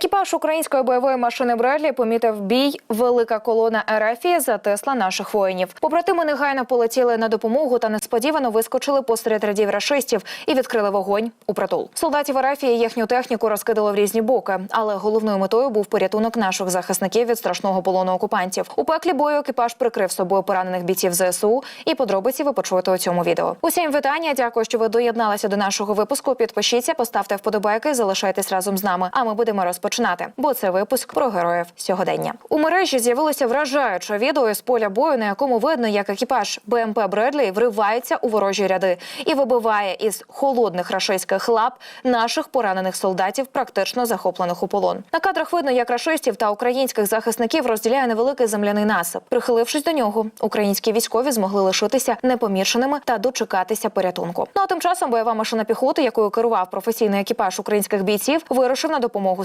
Екіпаж української бойової машини Бредлі помітив бій. Велика колона РФ затисла наших воїнів. Побратими негайно полетіли на допомогу та несподівано вискочили посеред рядів рашистів і відкрили вогонь у притул. Солдатів РФ їхню техніку розкидало в різні боки, але головною метою був порятунок наших захисників від страшного полону окупантів. У пеклі бою екіпаж прикрив собою поранених бійців ЗСУ. І подробиці ви почуєте у цьому відео. Усім вітання. Дякую, що ви доєдналися до нашого випуску. Підпишіться, поставте вподобайки, залишайтесь разом з нами. А ми будемо розпочинати. Бо це випуск про героїв сьогодення. У мережі з'явилося вражаюче відео із поля бою, на якому видно, як екіпаж БМП Бредлі вривається у ворожі ряди і вибиває із холодних рашистських лап наших поранених солдатів, практично захоплених у полон. На кадрах видно, як рашистів та українських захисників розділяє невеликий земляний насип. Прихилившись до нього, українські військові змогли лишитися непоміченими та дочекатися порятунку. Ну а тим часом бойова машина піхоти, якою керував професійний екіпаж українських бійців, вирушив на допомогу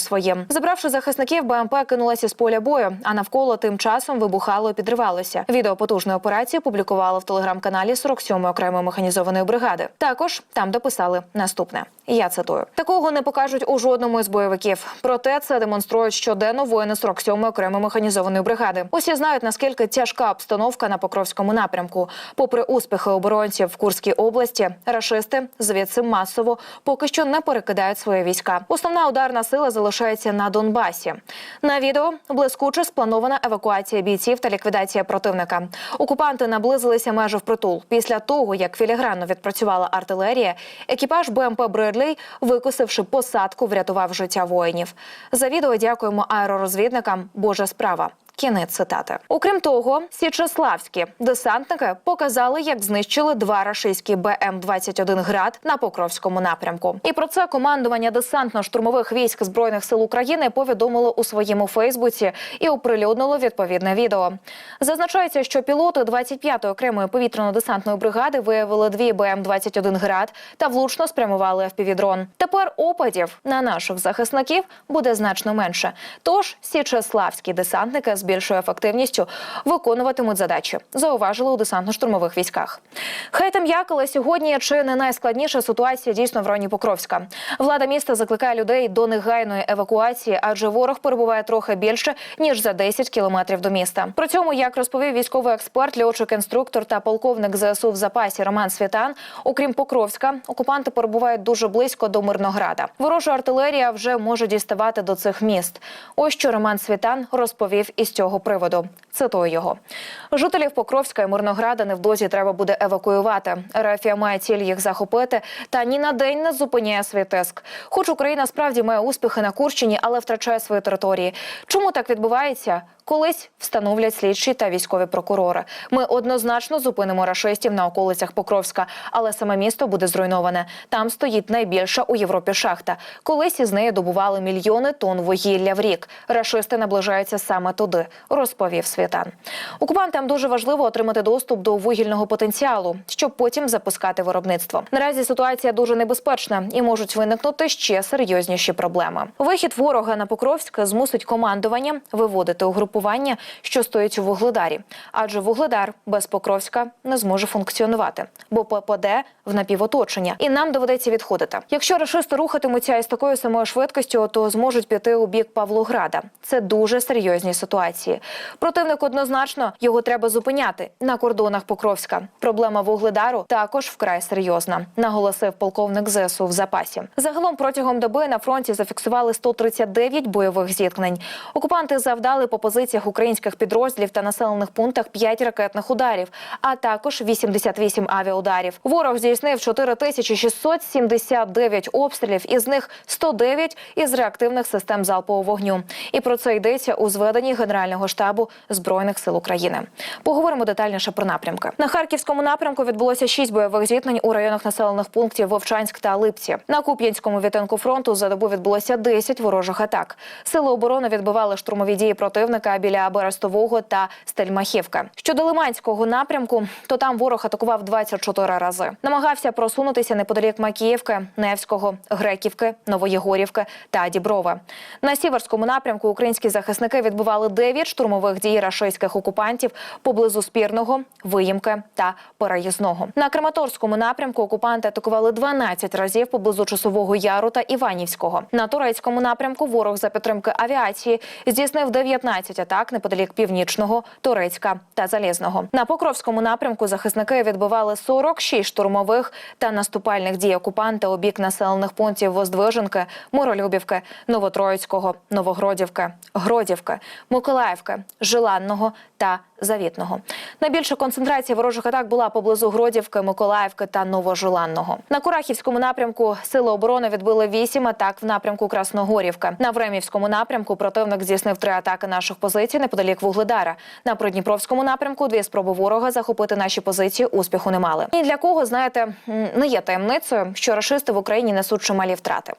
Забравши захисників, БМП кинулася з поля бою, а навколо тим часом вибухало і підривалося. Відео потужної операції публікували в телеграм-каналі 47-ї окремої механізованої бригади. Також там дописали наступне. Я цитую: такого не покажуть у жодному із бойовиків. Проте це демонструють щоденно воїни 47-ї окремої механізованої бригади. Усі знають наскільки тяжка обстановка на Покровському напрямку. Попри успіхи оборонців в Курській області, рашисти звідси масово поки що не перекидають свої війська. Основна ударна сила залишається на Донбасі. На відео блискуче спланована евакуація бійців та ліквідація противника. Окупанти наблизилися майже впритул. Після того, як філігранно відпрацювала артилерія, екіпаж БМП Бредлей, викосивши посадку, врятував життя воїнів. За відео дякуємо аеророзвідникам. Божа справа. Кінець цитати. Окрім того, січеславські десантники показали, як знищили два рашистські БМ-21 град на Покровському напрямку. І про це командування десантно-штурмових військ збройних сил України повідомило у своєму Фейсбуці і оприлюднило відповідне відео. Зазначається, що пілоти 25-ї окремої повітряно-десантної бригади виявили дві БМ-21 град та влучно спрямували FPV-дрон. Тепер опадів на наших захисників буде значно менше. Тож січеславські десантники з більшою ефективністю виконуватимуть задачі, зауважили у десантно-штурмових військах. Хай там як, але сьогодні чи не найскладніша ситуація дійсно в районі Покровська. Влада міста закликає людей до негайної евакуації, адже ворог перебуває трохи більше ніж за 10 кілометрів до міста. При цьому, як розповів військовий експерт, льотчик інструктор та полковник ЗСУ в запасі Роман Світан, окрім Покровська, окупанти перебувають дуже близько до Мирнограда. Ворожа артилерія вже може діставати до цих міст. Ось що Роман Світан розповів із цього приводу. Цитую його. Жителів Покровська і Мирнограда невдовзі треба буде евакуювати. Рафія має ціль їх захопити та ні на день не зупиняє свій тиск. Хоч Україна справді має успіхи на Курщині, але втрачає свої території. Чому так відбувається? Колись встановлять слідчі та військові прокурори. Ми однозначно зупинимо рашистів на околицях Покровська, але саме місто буде зруйноване. Там стоїть найбільша у Європі шахта. Колись із неї добували мільйони тонн вугілля в рік. Рашисти наближаються саме туди, розповів Світан. Окупантам дуже важливо отримати доступ до вугільного потенціалу, щоб потім запускати виробництво. Наразі ситуація дуже небезпечна і можуть виникнути ще серйозніші проблеми. Вихід ворога на Покровськ змусить командування виводити угрупування, що стоїть у вугледарі, адже вугледар без Покровська не зможе функціонувати, бо попаде в напівоточення, і нам доведеться відходити. Якщо рашисти рухатимуться із такою самою швидкістю, то зможуть піти у бік Павлограда. Це дуже серйозні ситуації. Противник однозначно його треба зупиняти на кордонах Покровська. Проблема вугледару також вкрай серйозна, наголосив полковник ЗСУ в запасі. Загалом протягом доби на фронті зафіксували 139 бойових зіткнень. Окупанти завдали по позиціях українських підрозділів та населених пунктах 5 ракетних ударів, а також 88 авіаударів. Ворог здійснив 4679 обстрілів, із них 109 із реактивних систем залпового вогню. І про це йдеться у зведенні Генерального штабу збройних сил України. Поговоримо детальніше про напрямки. На харківському напрямку відбулося 6 бойових зіткнень у районах населених пунктів Вовчанськ та Липці. На Куп'янському відтинку фронту за добу відбулося 10 ворожих атак. Сили оборони відбивали штурмові дії противника біля Берестового та Стельмахівки. Щодо Лиманського напрямку, то там ворог атакував 24 рази. Намагався просунутися неподалік Макіївки, Невського, Греківки, Новоєгорівки та Діброви. На сіверському напрямку українські захисники відбивали 10 дев'ять штурмових дій рашистських окупантів поблизу спірного, виїмки та переїзного. На Краматорському напрямку окупанти атакували 12 разів поблизу часового яру та Іванівського. На турецькому напрямку ворог за підтримки авіації здійснив 19 атак неподалік північного, Турецька та Залізного. На Покровському напрямку захисники відбивали 46 штурмових та наступальних дій окупанта у бік населених пунктів Воздвиженки, Миролюбівки, Новотроїцького, Новогродівки, Гродівки, Миколаївки, Желанного та Завітного. Найбільша концентрація ворожих атак була поблизу Гродівки, Миколаївки та Новожиланного. На Курахівському напрямку сили оборони відбили вісім атак в напрямку Красногорівки. На Времівському напрямку противник здійснив три атаки наших позицій неподалік Вугледара. На Придніпровському напрямку дві спроби ворога захопити наші позиції успіху не мали. Ні для кого знаєте, не є таємницею, що рашисти в Україні несуть чималі втрати.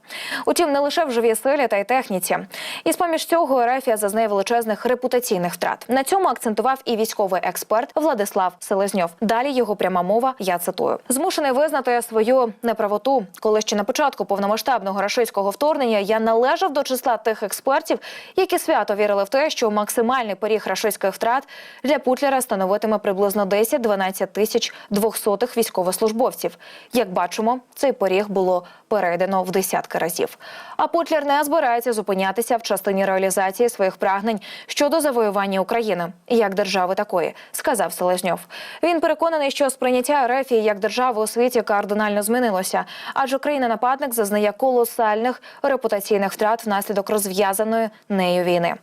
Утім, не лише в живій силі та й техніці. І з поміж цього Ерефія зазнає величезних репутаційних втрат. На цьому акцентував і військовий експерт Владислав Селезньов. Далі його пряма мова. Я цитую: змушений визнати свою неправоту, коли ще на початку повномасштабного рашистського вторгнення я належав до числа тих експертів, які свято вірили в те, що максимальний поріг рашистських втрат для Путлера становитиме приблизно 10-12 тисяч двохсотих військовослужбовців. Як бачимо, цей поріг було перейдено в десятки разів. А Путлер не збирається зупинятися в частині реалізації своїх прагнень щодо завоювання України як держави такої, сказав Селезньов. Він переконаний, що сприйняття РФ як держави у світі кардинально змінилося, адже країна-нападник зазнає колосальних репутаційних втрат внаслідок розв'язаної нею війни.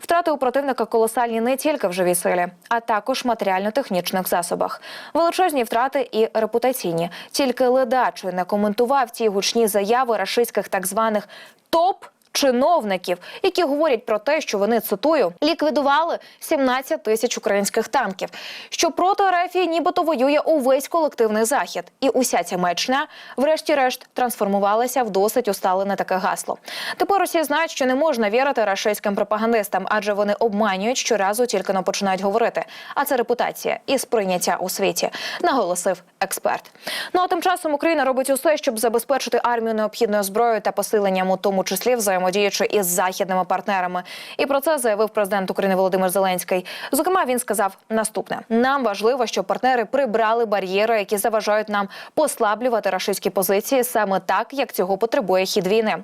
Втрати у противника колосальні не тільки в живій силі, а також матеріально-технічних засобах. Величезні втрати і репутаційні. Тільки ледачий не коментував ті гучні заяви рашистських так званих топ. Чиновників, які говорять про те, що вони цитую ліквідували 17 тисяч українських танків, що проти РФ нібито воює увесь колективний захід, і уся ця мечня, врешті-решт, трансформувалася в досить усталене таке гасло. Тепер усі знають, що не можна вірити рашистським пропагандистам, адже вони обманюють щоразу, тільки но починають говорити. А це репутація і сприйняття у світі, наголосив експерт. Ну а тим часом Україна робить усе, щоб забезпечити армію необхідною зброєю та посиленням, у тому числі взаємодіючи із західними партнерами. І про це заявив президент України Володимир Зеленський. Зокрема, він сказав наступне: нам важливо, щоб партнери прибрали бар'єри, які заважають нам послаблювати рашистські позиції саме так, як цього потребує хід війни.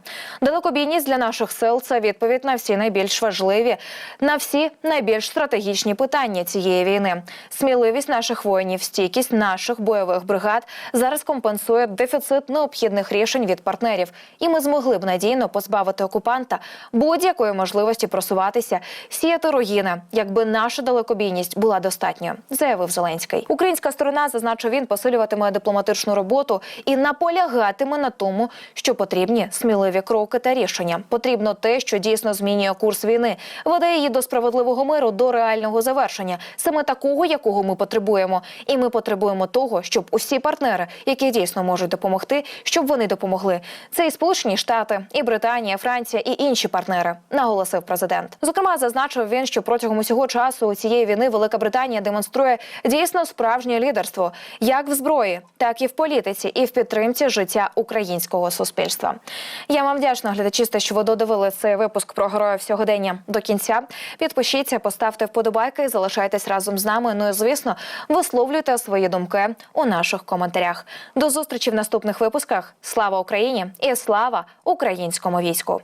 Далекобійність для наших сил це відповідь на всі найбільш важливі, на всі найбільш стратегічні питання цієї війни. Сміливість наших воїнів, стійкість наших бойових бригад зараз компенсує дефіцит необхідних рішень від партнерів, і ми змогли б надійно позбавити окупанта будь-якої можливості просуватися, сіяти руїни, якби наша далекобійність була достатньою, заявив Зеленський. Українська сторона зазначив він посилюватиме дипломатичну роботу і наполягатиме на тому, що потрібні сміливі кроки та рішення. Потрібно те, що дійсно змінює курс війни, веде її до справедливого миру, до реального завершення, саме такого, якого ми потребуємо. І ми потребуємо того, щоб усі партнери, які дійсно можуть допомогти, щоб вони допомогли. Це і Сполучені Штати, і Британія, Франція і інші партнери, наголосив президент. Зокрема, зазначив він, що протягом усього часу цієї війни Велика Британія демонструє дійсно справжнє лідерство, як в зброї, так і в політиці, і в підтримці життя українського суспільства. Я вам вдячна, глядачі, що ви додивили цей випуск про героїв сьогодення до кінця. Підпишіться, поставте вподобайки залишайтесь разом з нами. Ну і звісно, висловлюйте свої думки у наших коментарях. До зустрічі в наступних випусках. Слава Україні і слава українському війську!